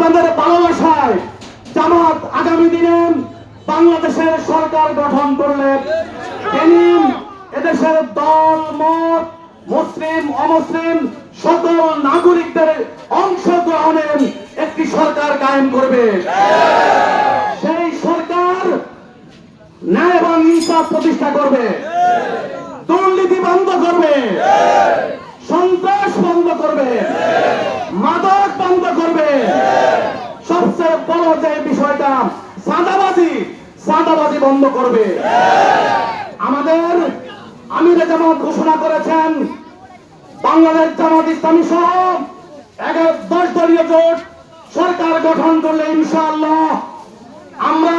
আপনাদের ভালোবাসায় জামাত আগামী দিনে বাংলাদেশের সরকার গঠন করলে এদেশের দল, মত, মুসলিম, অমুসলিম সকল নাগরিকদের অংশগ্রহণের একটি সরকার কায়েম করবে। সেই সরকার ন্যায় এবং ইনসাফ প্রতিষ্ঠা করবে। দুর্নীতি বন্ধ করবে সন্ত্রাস বন্ধ করবে মাদক বন্ধ করবে সবচেয়ে বড় যে বিষয়টা সাদাবাজি সাদাবাজি বন্ধ করবে। আমাদের আমিরে জামাত ঘোষণা করেছেন, বাংলাদেশ জামাত ইসলামী সহ এগারো, দশ দলীয় জোট সরকার গঠন করলে ইনশাআল্লাহ আমরা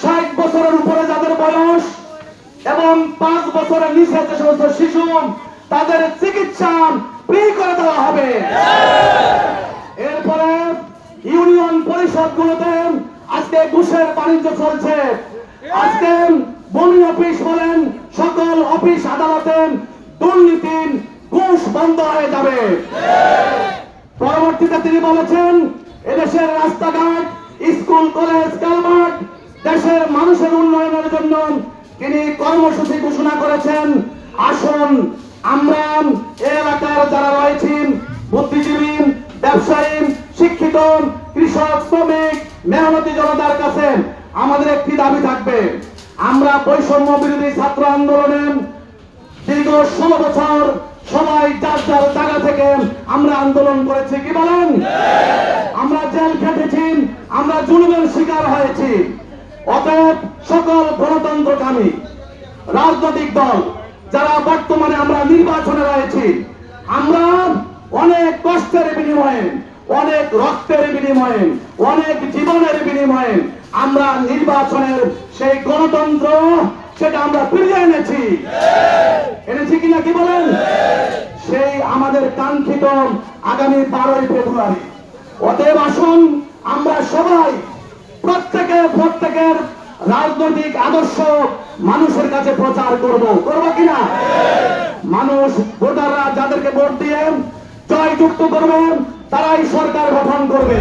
ষাট বছরের উপরে যাদের বয়স এবং পাঁচ বছরের নিচে যে সমস্ত শিশু, তাদের চিকিৎসা ফ্রি করে দেওয়া হবে। এরপরে ইউনিয়ন পরিষদগুলোতে আজকে ঘুষের বাণিজ্য চলছে। আজকে বমি অফিস বলেন, সকল অফিস আদালতে দুর্নীতি ঘুষ বন্ধ হয়ে যাবে। পরবর্তীতে তিনি বলেছেন, এদেশের রাস্তাঘাট, স্কুল, কলেজ কালমার্ট দেশের মানুষের উন্নয়নের জন্য তিনি কর্মসূচি ঘোষণা করেছেন। আসুন, আমরা এলাকার যারা রয়েছেন, বুদ্ধিজীবী, ব্যবসায়ী, শিক্ষিত কৃষক, শ্রমিক, মেহনতি জনতার কাছে আমাদের একটি দাবি থাকবে। আমরা বৈষম্য বিরোধী ছাত্র আন্দোলনে দীর্ঘ ষোলো বছর সবাই যার যার জায়গা থেকে আমরা আন্দোলন করেছি, কি বলেন? আমরা জেল খেটেছি, আমরা জুলুমের শিকার হয়েছি। অতএব সকল গণতন্ত্রকামী রাজনৈতিক দল, যারা বর্তমানে আমরা নির্বাচনে রয়েছি, আমরা অনেক কষ্টের বিনিময়ে অনেক রক্তের বিনিময়ে, অনেক জীবনের বিনিময়ে আমরা নির্বাচনের সেই গণতন্ত্র, সেটা আমরা ফিরিয়ে এনেছি। এনেছি কিনা কি বলেন? সেই আমাদের কাঙ্ক্ষিত আগামী বারোই ফেব্রুয়ারি। অতএব আসুন আমরা সবাই প্রত্যেকের প্রত্যেকের রাজনৈতিক আদর্শ মানুষের কাছে প্রচার করব। করব কিনা? মানুষ, ভোটাররা যাদেরকে ভোট দিয়ে জয়যুক্ত করবেন তারাই সরকার গঠন করবে।